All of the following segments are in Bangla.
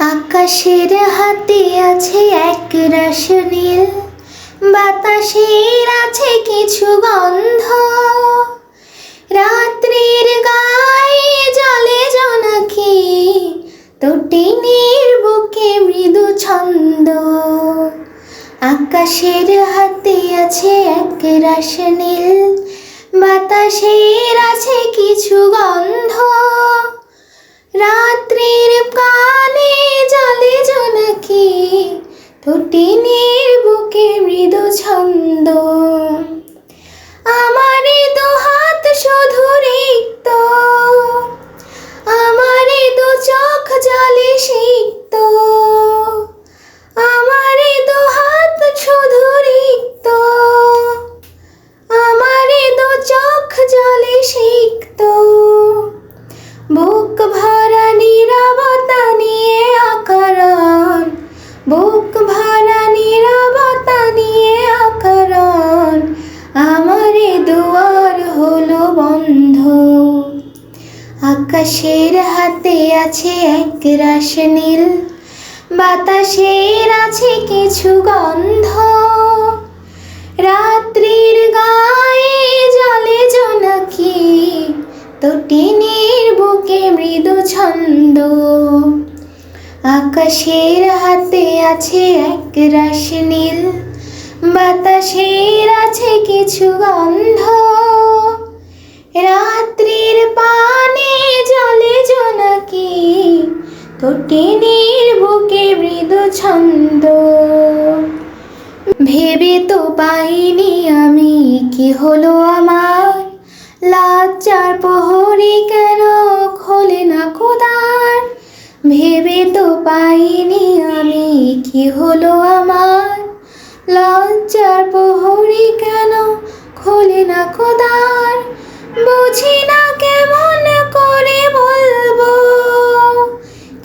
আকাশের হাতে আছে এক রাস নীল, বাতাসের আছে কিছু গন্ধ। রাত্রির গায়ে জলে জনাকি তটিনীর বুকে মৃদু ছন্দ। আকাশের হাতে আছে এক রাস নীল, বাতাসের আছে কিছু তটিনীর বুকে মৃদু ছন্দ। আমারে দু হাত শুধু রিক্ত। আমারে দু চোখ জলে সিক্ত। আমারে দু হাত শুধু রিক্ত। আমারে দু চোখ জলে সিক্ত। বুক ভরা নীরবতা নিয়ে আকারণ বুক আমারে দুয়ার হলো বন্ধ। আকাশের হাতে আছে এক রাস নীল, বাতাসের আছে কিছু গন্ধ। রাত্রির গায়ে জলে জনকি তটিনীর বুকে মৃদু ছন্দ। আকাশের হাতে আছে এক রাস নীল বাতাসের আছে কিছু গন্ধ। রাত্রির পানে জলে জনকি তটিনীর বুকে মৃদু ছন্দ। ভেবে তো পাইনি আমি কি হলো আমার। লজ্জার প্রহরী কেন খোলে না কোদার ভেবে তো পাইনি আমি কি হলো আমার। লজ্জার প্রহরী কেন খোলে না কোদার বুঝি না কেমন করে বলব।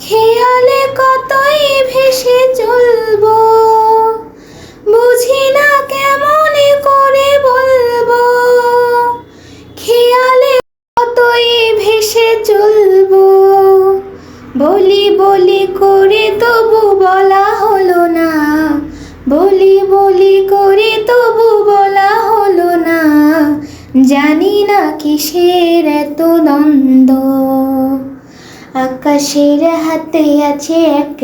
খেয়ালে কতই ভেসে চলবো। বুঝি না কেমন করে বলব। খেয়ালে কতই ভেসে চলবো। বলি বলি করে তবু বলা জানি না কিসের এত দ্বন্দ্ব। আকাশের হাতে আছে এক